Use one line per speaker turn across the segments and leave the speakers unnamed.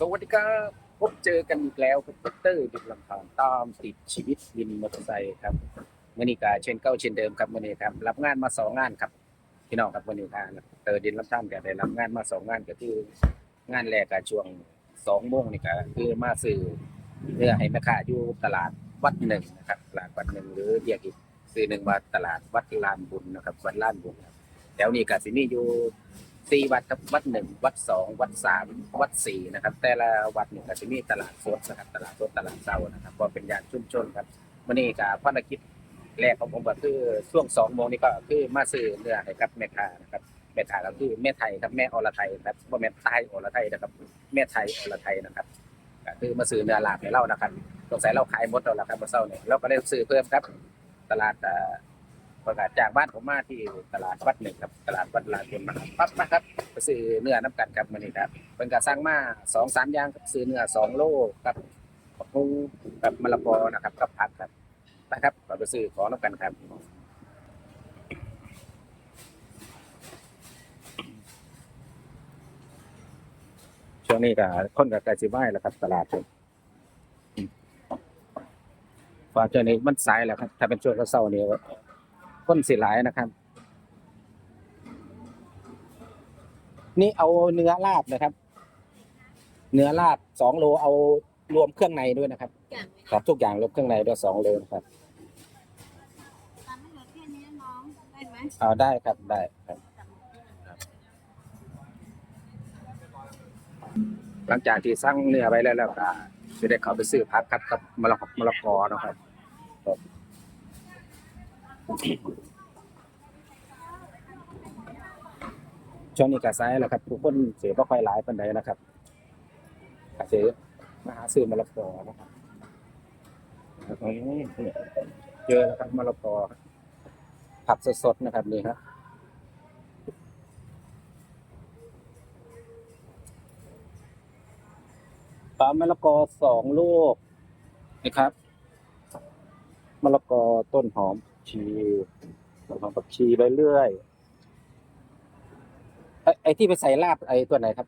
สวัสดีครับ พบเจอกันอีกแล้วกับดรดิบลำพางตามติดชีวิตวินมอเตอร์ไซค์ครับมื่อนี้ก็เช่นเก่าเช่นเดิมครับมื่อนี้ครับ รับงานมาสองงานครับ พี่น้องครับมื่อนี้ครับเตอดินลำท่านก็ได้รับงานมาสองงานก็คืองานแรกก็ช่วงสองโมงนี่ก็คือมาซื้อเนื้อให้แม่ค้าอยู่ตลาดวัดหนึ่งนะครับตลาดวัดหนึ่งหรือเรียกอีกซื้อหนึ่งว่าตลาดวัดลานบุญนะครับวัดลานบุญครับแถวนี้ก็สิมีอยู่ สี่วัดครับวัดหนึ่งวัดสองวัดสามวัดสี่นะครับ แต่ละวัดเนี่ยก็จะมีตลาดสดนะครับตลาดสดตลาดเช้านะครับก็เป็นยานชุมชนครับวันนี้กับภารกิจแรกของผมก็คือช่วงสองโมงนี้ก็คือมาซื้อเนื้อให้กับแม่ค้านะครับแม่ค้าก็คือแม่ไทยครับแม่อรไทยครับว่าแม่ไทยอรไทยนะครับ แม่ไทยอรไทยนะครับก็คือมาซื้อเนื้อลาบให้เรานะครับสงสัยเราขายหมดแล้วละครับเมื่อเช้าเนี่ยเราก็ได้ซื้อเพิ่มครับ ตลาดอ่ ประกาศจากบ้านผมมาที่ตลาดวัดหนึ่งครับตลาดวัดลานบุญนะครับปั๊บนะครับไปซื้อเนื้อน้ำกันครับมื้อนี้ครับเป็นการสร้างมาสองสามอย่างครับซื้อเนื้อสองโลกับกับพุงกับมะละกอนะครับกับผักครับนะครับเราไปซื้อของน้ำกันครับช่วงนี้ก็คนกับไก่สิไหว้แล้วครับ ตลาดครับพอช่วงนี้มันสายแล้วครับ ถ้าเป็นช่วงเช้าๆนี่ คนสิหลายนะครับ นี่เอาเนื้อลาบนะครับ เนื้อลาบสองโลเอารวมเครื่องในด้วยนะครับ
อย่างไหม
ครับทุกอย่างรวมเครื่องในด้วยสองโลนะครับ
ตามไม่เหลือแค่นี้น้องได้ไหม
เอาได้ครับได้ครับหลังจากที่สั่งเนื้อไว้แล้วแล้วก็จะได้เข้าไปซื้อผักครับกับมะละกอมะละกอเนาะครับครับ ช่วงนี้ก็สายแล้วครับทุกคนเสียบค่อยหลายปานใดนะครับก็สิมาหาซื้อมะละกอนะครับเจอแล้วครับมะละกอผักสดๆนะครับนี่ครับปลามะละกอสองลูกนะครับมะละกอต้นหอม ชีต้นหอมผักชีไปเรื่อยไอ้ไอ้ที่ไปใส่ลาบไอ้ตัวไหนครับ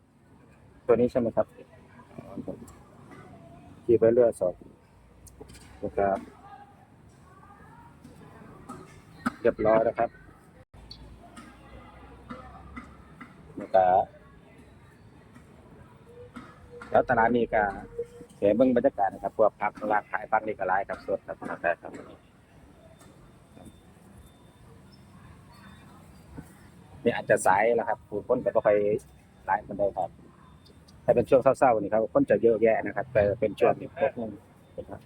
ตัวนี้ใช่ไหมครับชีไปเรื่อยสองนะครับเรียบร้อยนะครับนะครับแล้วตลาดนี้ก็เห็นเบิ่งบรรยากาศนะครับ พวกพักร้านขายพักนี่ก็หลายครับสดครับแต่ครับ นี่อาจจะสายแล้วครับผู้คนก็บ่ค่อยหลายคนใดครับถ้าเป็นช่วงเศร้าๆนี่ครับคนจะเยอะแยะนะครับ แต่เป็นช่วงนี้พวกนึงนะครับ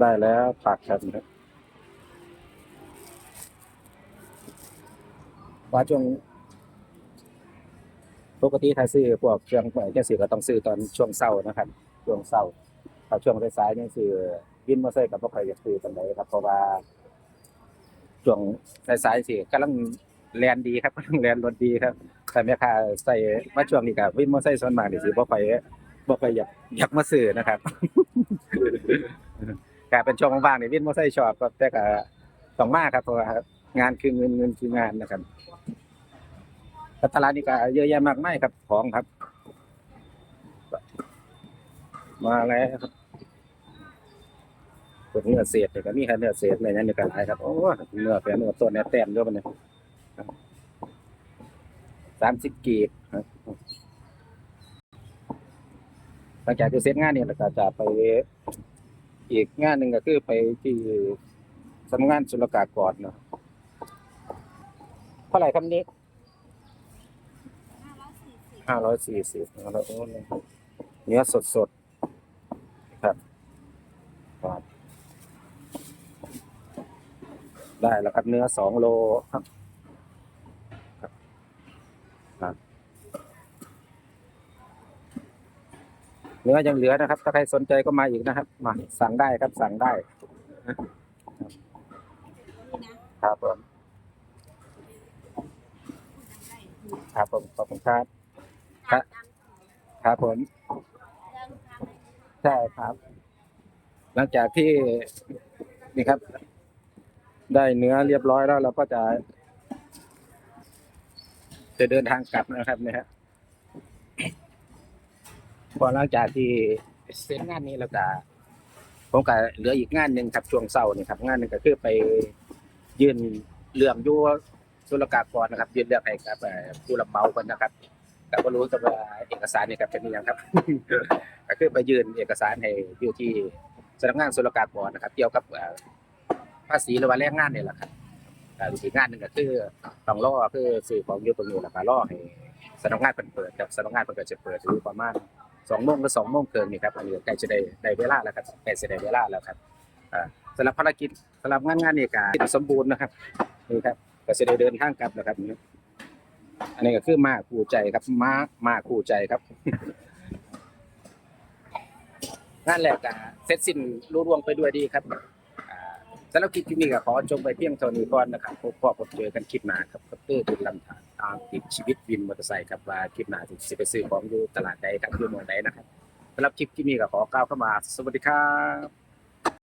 ได้แล้วผักครับว่าช่วงปกติถ้าซื้อพวกเครื่องแกซื้อก็ต้องซื้อตอนช่วงเช้านะครับ ช่วงเช้าถ้าช่วงสายๆนี่ซื้อ วินมอเตอร์ไซค์กับบ่ค่อยอยากซื้อปานใดครับ เพราะว่าช่วงสายๆสิกำลังแลนดีครับกำลังแลนรถดีครับแต่แม่ค้าใส่มาช่วงนี้ก็วินมอเตอร์ไซค์ส่วนมากนี่สิบ่ค่อยบ่ค่อยอยากอยากมาซื้อนะครับก็เป็นช่วงว่างๆนี่วินมอเตอร์ไซค์ชอบครับแต่ก็ต้องมาครับเพราะว่างานคือเงินเงินคืองานนะครับตลาดนี่ก็เยอะแยะมากมายครับของครับ มาแล้วครับ เนื้อเศษเนี่ยก็มีแค่เนื้อเศษอะไรนั่นนี่ก็หลายครับโอ้เนื้อแฝงเนื้อต้นเนื้อแต้มด้วยมันเนี่ยสามสิบกีบครับหลังจากที่เสร็จงานเนี่ยเราก็จะไปอีกงานหนึ่งก็คือไปที่สำนักงานศุลกากรเนาะเท่าไหร่ครับนี้
ห้าร้อยสี่สิบ
ห้าร้อยสี่สิบแล้วโอ้เนื้อสดสดๆครับครับ ได้แล้วครับเนื้อสองโลครับครับเนื้อยังเหลือนะครับ ถ้าใครสนใจก็มาอีกนะครับ มาสั่งได้ครับสั่งได้
นะครับ
ผมครับผมขอบคุณครับครับครับผมใช่ครับ หลังจากที่นี่ครับ ได้เนื้อเรียบร้อยแล้วเราก็จะ จะเดินทางกลับนะครับนะฮะพอหลังจากที่เสร็จงานนี้แล้วก็ผมก็เหลืออีกงานหนึ่งครับช่วงเช้านี่ครับ งานหนึ่งก็คือไปยื่นเรื่องยู่ศุลกากรนะครับ ยื่นเรื่องให้กับผู้รับเหมาคนนะครับแต่ก็รู้แต่ว่าเอกสารนี่ครับเป็นอหยังครับก็คือไปยื่นเอกสารให้อยู่ที่สำนักงานศุลกากรนะครับ เกี่ยวกับ ภาษีหรือว่าแรงงานเนี่ยแหละครับแต่อีกงานหนึ่งก็คือต้องรอคือสื่อของอยู่ตรงนี้แล้วก็รอให้สำนักงานเปิดเปิดครับสำนักงานเปิดจะเปิดอยู่ประมาณสองโมงหรือสองโมงเกินนี่ครับอันนี้ใกล้จะได้ได้เวลาแล้วครับใกล้จะได้เวลาแล้วครับสำหรับภารกิจสำหรับงานงานนี้ก็สมบูรณ์นะครับนี่ครับก็จะได้เดินทางกลับนะครับอันนี้ก็คือมาคู่ใจครับมามาคู่ใจครับงานแรกก็เสร็จสิ้นรุ่ร่วงไปด้วยดีครับำหรับคลิปที่นี้ก็ขอจบไปเพียงเท่านี้ก่อนนะครับพบพ่อพบเจอกันคลิปหน้าครับกับเตอร์ตุลลำธารตามติดชีวิตวินมอเตอร์ไซค์ครับว่าคลิปหน้าจะไปซื้อของอยู่ตลาดใดครับอยู่เมืองใดนะครับสำหรับคลิปที่นี้ก็ขอกล่าวเข้ามา สวัสดีครับ